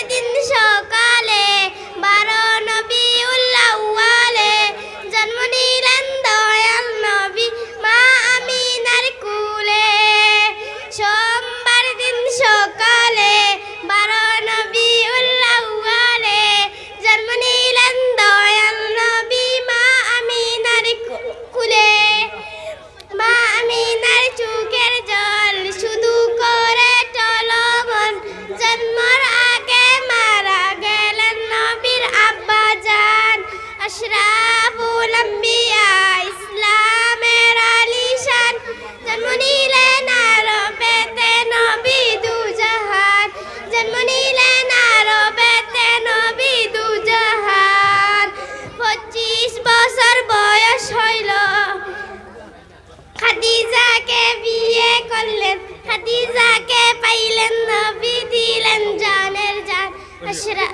edinmiş Hakan. আম্বিয়া ইসলামের আলিশান। জন্ম নিলেন নবী দুজাহান। পঁচিশ বছর বয়স হইল। খাদিজাকে বিয়ে করলেন। খাদিজাকে পাইলেন নবী, দিলেন জানের জান। আশরা